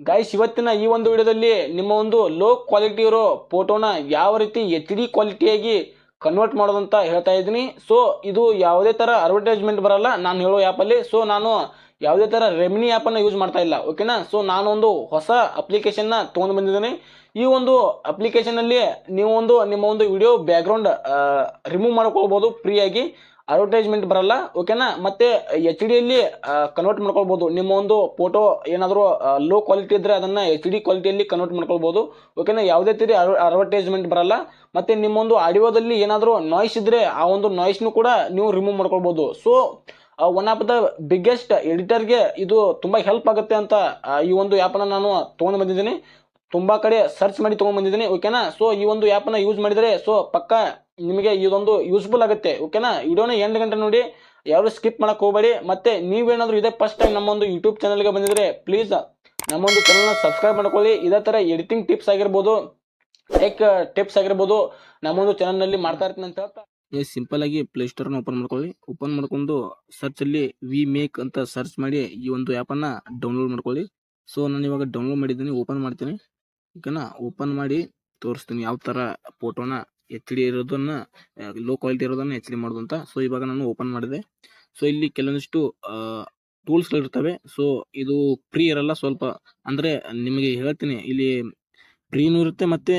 Guys ಇವತ್ತಿನ ಈ ಒಂದು ವಿಡಿಯೋದಲ್ಲಿ ನಿಮ್ಮ ಒಂದು ಲೋ ಕ್ವಾಲಿಟಿ ಇರೋ ಫೋಟೋನ ಯಾವ ರೀತಿ ಎಚ್ ಡಿ ಕ್ವಾಲಿಟಿಯಾಗಿ ಕನ್ವರ್ಟ್ ಮಾಡೋದಂತ ಹೇಳ್ತಾ ಇದ್ದೀನಿ. ಸೊ ಇದು ಯಾವುದೇ ಥರ ಅಡ್ವರ್ಟೈಸ್ಮೆಂಟ್ ಬರಲ್ಲ. ನಾನು ಹೇಳೋ ಆ್ಯಪಲ್ಲಿ ಸೊ ನಾನು ಯಾವುದೇ ಥರ ರೆಮಿನಿ ಆ್ಯಪನ್ನು ಯೂಸ್ ಮಾಡ್ತಾ ಇಲ್ಲ ಓಕೆನಾ ಸೊ ನಾನೊಂದು ಹೊಸ ಅಪ್ಲಿಕೇಶನ್ನ ತೊಗೊಂಡು ಬಂದಿದ್ದೀನಿ. ಈ ಒಂದು ಅಪ್ಲಿಕೇಶನಲ್ಲಿ ನೀವು ಒಂದು, ನಿಮ್ಮ ಒಂದು ವಿಡಿಯೋ ಬ್ಯಾಕ್ಗ್ರೌಂಡ್ ರಿಮೂವ್ ಮಾಡ್ಕೊಳ್ಬೋದು ಫ್ರೀಯಾಗಿ ಅಡ್ವರ್ಟೈಸ್ಮೆಂಟ್ ಬರಲ್ಲ ಓಕೆನಾ ಮತ್ತು ಎಚ್ ಡಿಯಲ್ಲಿ ಕನ್ವರ್ಟ್ ಮಾಡ್ಕೊಳ್ಬೋದು. ನಿಮ್ಮ ಒಂದು ಫೋಟೋ ಏನಾದರೂ ಲೋ ಕ್ವಾಲಿಟಿ ಇದ್ದರೆ ಅದನ್ನು ಎಚ್ ಡಿ ಕ್ವಾಲಿಟಿಯಲ್ಲಿ ಕನ್ವರ್ಟ್ ಮಾಡ್ಕೊಳ್ಬೋದು ಓಕೆನಾ ಯಾವುದೇ ರೀತಿ ಅಡ್ವರ್ಟೈಸ್ಮೆಂಟ್ ಬರಲ್ಲ. ಮತ್ತು ನಿಮ್ಮೊಂದು ಆಡಿಯೋದಲ್ಲಿ ಏನಾದರೂ ನಾಯ್ಸ್ ಇದ್ದರೆ ಆ ಒಂದು ನಾಯ್ಸ್ನು ಕೂಡ ನೀವು ರಿಮೂವ್ ಮಾಡ್ಕೊಳ್ಬೋದು. So one of the biggest ಎಡಿಟರ್ಗೆ ಇದು ತುಂಬ ಹೆಲ್ಪ್ ಆಗುತ್ತೆ ಅಂತ ಈ ಒಂದು ಆ್ಯಪನ್ನು ನಾನು ತೊಗೊಂಡು ಬಂದಿದ್ದೀನಿ. ತುಂಬ ಕಡೆ ಸರ್ಚ್ ಮಾಡಿ ತೊಗೊಂಡು ಬಂದಿದ್ದೀನಿ ಓಕೆನಾ ಸೊ ಈ ಒಂದು ಆ್ಯಪನ್ನು ಯೂಸ್ ಮಾಡಿದರೆ ಸೊ ಪಕ್ಕ ನಿಮಗೆ ಇದೊಂದು ಯೂಸ್ಫುಲ್ ಆಗುತ್ತೆ ಓಕೆನಾ ವಿಡಿಯೋನ ಎಂಟು ಗಂಟೆ ನೋಡಿ, ಯಾರು ಸ್ಕಿಪ್ ಮಾಡಕ್ಕೆ ಹೋಗಬೇಡಿ. ಮತ್ತೆ ನೀವೇನಾದರೂ ಇದೇ ಫಸ್ಟ್ ಟೈಮ್ ನಮ್ಮ ಒಂದು ಯೂಟ್ಯೂಬ್ ಚಾನಲ್ಗೆ ಬಂದಿದ್ರೆ ಪ್ಲೀಸ್ ನಮ್ಮೊಂದು ಚಾನಲ್ನ ಸಬ್ಸ್ಕ್ರೈಬ್ ಮಾಡ್ಕೊಳ್ಳಿ. ಇದೇ ಥರ ಎಡಿಟಿಂಗ್ ಟಿಪ್ಸ್ ಆಗಿರ್ಬೋದು ಲೈಕ್ ಟಿಪ್ಸ್ ಆಗಿರ್ಬೋದು ನಮ್ಮೊಂದು ಚಾನಲ್ನಲ್ಲಿ ಮಾಡ್ತಾ ಇರ್ತೀನಿ ಅಂತ ಸಿಂಪಲ್ ಆಗಿ ಪ್ಲೇ ಸ್ಟೋರ್ನ ಓಪನ್ ಮಾಡ್ಕೊಳ್ಳಿ. ಓಪನ್ ಮಾಡ್ಕೊಂಡು ಸರ್ಚ್ ಅಲ್ಲಿ ವಿ ಮೇಕ್ ಅಂತ ಸರ್ಚ್ ಮಾಡಿ ಈ ಒಂದು ಆ್ಯಪನ್ನು ಡೌನ್ಲೋಡ್ ಮಾಡ್ಕೊಳ್ಳಿ. ಸೊ ನಾನು ಇವಾಗ ಡೌನ್ಲೋಡ್ ಮಾಡಿದ್ದೀನಿ ಓಪನ್ ಮಾಡ್ತೀನಿ. ಓಕೆನಾ ಓಪನ್ ಮಾಡಿ ತೋರಿಸ್ತೀನಿ ಯಾವ ಥರ ಫೋಟೋನ ಎಚ್ ಡಿ ಇರೋದನ್ನ ಲೋ ಕ್ವಾಲಿಟಿ ಇರೋದನ್ನ ಎಚ್ ಡಿ ಮಾಡೋದು ಅಂತ. ಸೊ ಇವಾಗ ನಾನು ಓಪನ್ ಮಾಡಿದೆ. ಸೊ ಇಲ್ಲಿ ಕೆಲವೊಂದಿಷ್ಟು ಟೂಲ್ಸ್ಗಳಿರ್ತವೆ ಸೊ ಇದು ಫ್ರೀ ಇರಲ್ಲ ಸ್ವಲ್ಪ. ಅಂದರೆ ನಿಮಗೆ ಹೇಳ್ತೀನಿ, ಇಲ್ಲಿ ಫ್ರೀನೂ ಇರುತ್ತೆ ಮತ್ತೆ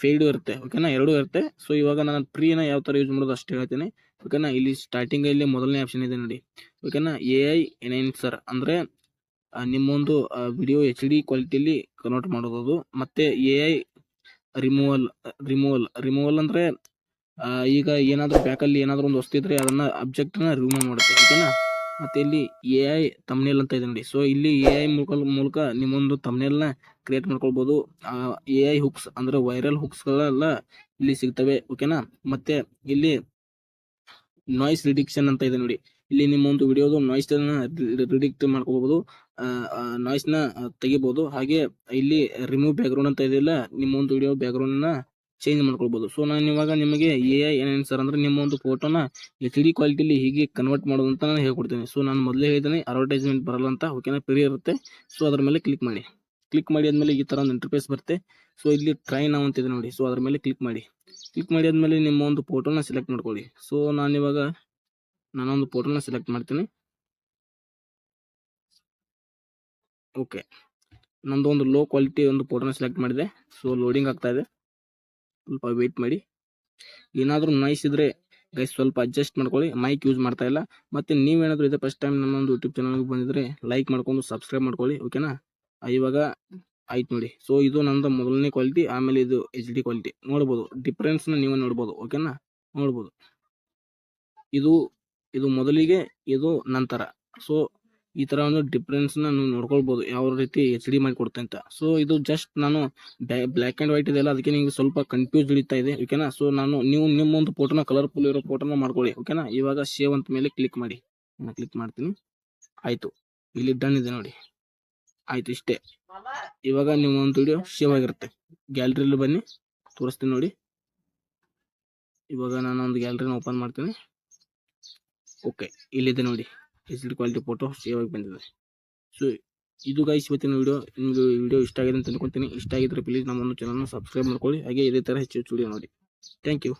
ಫೇಲ್ಡು ಇರುತ್ತೆ ಓಕೆನಾ ಎರಡೂ ಇರುತ್ತೆ. ಸೊ ಇವಾಗ ನಾನು ಪ್ರೀನ ಯಾವ ಥರ ಯೂಸ್ ಮಾಡೋದು ಅಷ್ಟು ಹೇಳ್ತೀನಿ. ಓಕೆನಾ ಇಲ್ಲಿ ಸ್ಟಾರ್ಟಿಂಗಲ್ಲಿ ಮೊದಲನೇ ಆಪ್ಷನ್ ಇದೆ ನೋಡಿ. ಓಕೆನಾ ಎ ಐ ಎನ್ಹೆನ್ಸರ್ ಅಂದರೆ ನಿಮ್ಮೊಂದು ವಿಡಿಯೋ ಎಚ್ ಡಿ ಕ್ವಾಲಿಟಿಯಲ್ಲಿ ಕನ್ವರ್ಟ್ ಮಾಡೋದು ಮತ್ತು A I removal removal removal ಅಂದರೆ ಈಗ ಏನಾದರೂ ಬ್ಯಾಕಲ್ಲಿ ಏನಾದರೂ ಒಂದು ವಸ್ತು ಇದ್ರೆ ಅದನ್ನು ಅಬ್ಜೆಕ್ಟನ್ನ ರಿಮೂವ್ ಮಾಡುತ್ತೆ ಓಕೆನಾ ಮತ್ತೆ ಇಲ್ಲಿ ಎ ಐ ತಮ್ನೇಲ್ ಅಂತ ಇದೆ ನೋಡಿ ಸೊ ಇಲ್ಲಿ ಎ ಐ ಮೂಲಕ ಮೂಲಕ ನಿಮ್ಮೊಂದು ತಮ್ನೇಲ್ನ ಕ್ರಿಯೇಟ್ ಮಾಡ್ಕೊಳ್ಬಹುದು ಎ ಐ ಹುಕ್ಸ್ ಅಂದ್ರೆ ವೈರಲ್ ಹುಕ್ಸ್ಗಳೆಲ್ಲ ಇಲ್ಲಿ ಸಿಗ್ತವೆ ಓಕೆನಾ ಮತ್ತೆ ಇಲ್ಲಿ ನಾಯ್ಸ್ ರಿಡಿಕ್ಷನ್ ಅಂತ ಇದೆ ನೋಡಿ. ಇಲ್ಲಿ ನಿಮ್ಮ ಒಂದು ವಿಡಿಯೋದು ನಾಯ್ಸ್ ರಿಡಿಕ್ಟ್ ಮಾಡ್ಕೋಬಹುದು ನ ತೆಗಿಬಹುದು ಹಾಗೆ ಇಲ್ಲಿ ರಿಮೂವ್ ಬ್ಯಾಕ್ಗ್ರೌಂಡ್ ಅಂತ ಇದೆಯಲ್ಲ ನಿಮ್ಮ ಒಂದು ವಿಡಿಯೋ ಬ್ಯಾಕ್ಗ್ರೌಂಡ್ನ ಚೇಂಜ್ ಮಾಡ್ಕೊಳ್ಬೋದು. ಸೊ ನಾನು ಇವಾಗ ನಿಮಗೆ ಎ ಐ ಏನೇನು ಸರ್ ಅಂದ್ರೆ ನಿಮ್ಮ ಒಂದು ಫೋಟೋನ ಎಚ್ ಡಿ ಕ್ವಾಲಿಟಿಲಿ ಹೀಗೆ ಕನ್ವರ್ಟ್ ಮಾಡೋದು ಅಂತ ನಾನು ಹೇಳ್ಕೊಡ್ತೀನಿ. ಸೊ ನಾನು ಮೊದಲೇ ಹೇಳ್ತೀನಿ ಅಡ್ವರ್ಟೈಸ್ಮೆಂಟ್ ಬರಲ್ಲ ಅಂತ ಓಕೆನಾ ಫ್ರೀ ಇರುತ್ತೆ. ಸೊ ಅದ್ರ ಮೇಲೆ ಕ್ಲಿಕ್ ಮಾಡಿ. ಕ್ಲಿಕ್ ಮಾಡಿ ಆದಮೇಲೆ ಈ ಥರ ಒಂದು ಇಂಟರ್ಫೇಸ್ ಬರುತ್ತೆ. ಸೊ ಇಲ್ಲಿ ಟ್ರೈ ನಾವು ಅಂತಿದೆ ನೋಡಿ. ಸೊ ಅದ್ರ ಮೇಲೆ ಕ್ಲಿಕ್ ಮಾಡಿ. ಕ್ಲಿಕ್ ಮಾಡಿ ಆದಮೇಲೆ ನಿಮ್ಮ ಒಂದು ಫೋಟೋನ ಸೆಲೆಕ್ಟ್ ಮಾಡ್ಕೊಳ್ಳಿ. ಸೊ ನಾನಿವಾಗ ನಾನೊಂದು ಫೋಟೋನ ಸೆಲೆಕ್ಟ್ ಮಾಡ್ತೀನಿ. ಓಕೆ ನಂದು ಒಂದು ಲೋ ಕ್ವಾಲಿಟಿ ಒಂದು ಫೋಟೋನ ಸೆಲೆಕ್ಟ್ ಮಾಡಿದೆ. ಸೊ ಲೋಡಿಂಗ್ ಆಗ್ತಾ ಇದೆ. ಸ್ವಲ್ಪ ವೆಯ್ಟ್ ಮಾಡಿ. ಏನಾದರೂ ನಾಯ್ಸ್ ಇದ್ರೆ ಗೈಸ್ ಸ್ವಲ್ಪ ಅಡ್ಜಸ್ಟ್ ಮಾಡ್ಕೊಳ್ಳಿ. ಮೈಕ್ ಯೂಸ್ ಮಾಡ್ತಾ ಇಲ್ಲ. ಮತ್ತೆ ನೀವೇನಾದರೂ ಇದೆ ಫಸ್ಟ್ ಟೈಮ್ ನನ್ನೊಂದು ಯೂಟ್ಯೂಬ್ ಚಾನಲ್ಗೆ ಬಂದಿದ್ರೆ ಲೈಕ್ ಮಾಡ್ಕೊಂಡು ಸಬ್ಸ್ಕ್ರೈಬ್ ಮಾಡ್ಕೊಳ್ಳಿ ಓಕೆನಾ ಇವಾಗ ಆಯ್ತು ನೋಡಿ. ಸೊ ಇದು ನಂದು ಮೊದಲನೇ ಕ್ವಾಲಿಟಿ ಆಮೇಲೆ ಇದು ಎಚ್ ಡಿ ಕ್ವಾಲಿಟಿ ನೋಡ್ಬೋದು ಡಿಫ್ರೆನ್ಸ್ನ ನೀವು ನೋಡ್ಬೋದು ಓಕೆನಾ ನೋಡ್ಬೋದು. ಇದು ಇದು ಮೊದಲಿಗೆ, ಇದು ನಂತರ. ಸೊ ಈ ತರ ಒಂದು ಡಿಫ್ರೆನ್ಸ್ ನೀವು ನೋಡ್ಕೊಳ್ಬಹುದು ಯಾವ ರೀತಿ ಎಚ್ ಡಿ ಮಾಡಿ ಕೊಡುತ್ತೆ ಅಂತ. ಸೊ ಇದು ಜಸ್ಟ್ ನಾನು ಬ್ಲ್ಯಾಕ್ ಅಂಡ್ ವೈಟ್ ಇದೆಲ್ಲ ಅದಕ್ಕೆ ನಿಮಗೆ ಸ್ವಲ್ಪ ಕನ್ಫ್ಯೂಸ್ ಹಿಡಿತಾ ಇದೆ ಓಕೆನಾ ಸೊ ನಾನು ನೀವು ನಿಮ್ಮ ಒಂದು ಫೋಟೋನ ಕಲರ್ಫುಲ್ ಇರೋ ಫೋಟೋನ ಮಾಡ್ಕೊಳ್ಳಿ ಓಕೆನಾ ಇವಾಗ ಸೇವ್ ಅಂತ ಮೇಲೆ ಕ್ಲಿಕ್ ಮಾಡಿ. ನಾನು ಕ್ಲಿಕ್ ಮಾಡ್ತೀನಿ. ಆಯಿತು. ಇಲ್ಲಿ ಡನ್ ಇದೆ ನೋಡಿ. ಆಯ್ತು ಇಷ್ಟೇ. ಇವಾಗ ನಿಮ್ಮ ಒಂದು ವಿಡಿಯೋ ಸೇವ್ ಆಗಿರುತ್ತೆ. ಗ್ಯಾಲರಿಯಲ್ಲಿ ಬನ್ನಿ. ತೋರಿಸ್ತೀನಿ ನೋಡಿ. ಇವಾಗ ನಾನು ಒಂದು ಗ್ಯಾಲರಿನ ಓಪನ್ ಮಾಡ್ತೀನಿ. ಓಕೆ ಇಲ್ಲಿದೆ ನೋಡಿ. ಎಚ್ ಕ್ವಾಲಿಟಿ ಫೋಟೋ ಸೇವ್ ಆಗಿ ಬಂದಿದೆ ಸೊ ಇದು ಗೈಸ್ ಇವತ್ತಿನ ವಿಡಿಯೋ ನಿಮಗೆ ವಿಡಿಯೋ ಇಷ್ಟ ಆಗಿದೆ ಅಂತ ಅನ್ಕೊಂತೀನಿ ಇಷ್ಟ ಆಗಿದ್ರೆ ಪ್ಲೀಸ್ ನಮ್ಮನ್ನು ಚಾನಲ್ನ ಸಬ್ಸ್ಕ್ರೈಬ್ ಮಾಡ್ಕೊಳ್ಳಿ ಹಾಗೆ ಇದೇ ಥರ ಹೆಚ್ಚು ಹೆಚ್ಚು ವಿಡಿಯೋ ನೋಡಿ ಥ್ಯಾಂಕ್ ಯು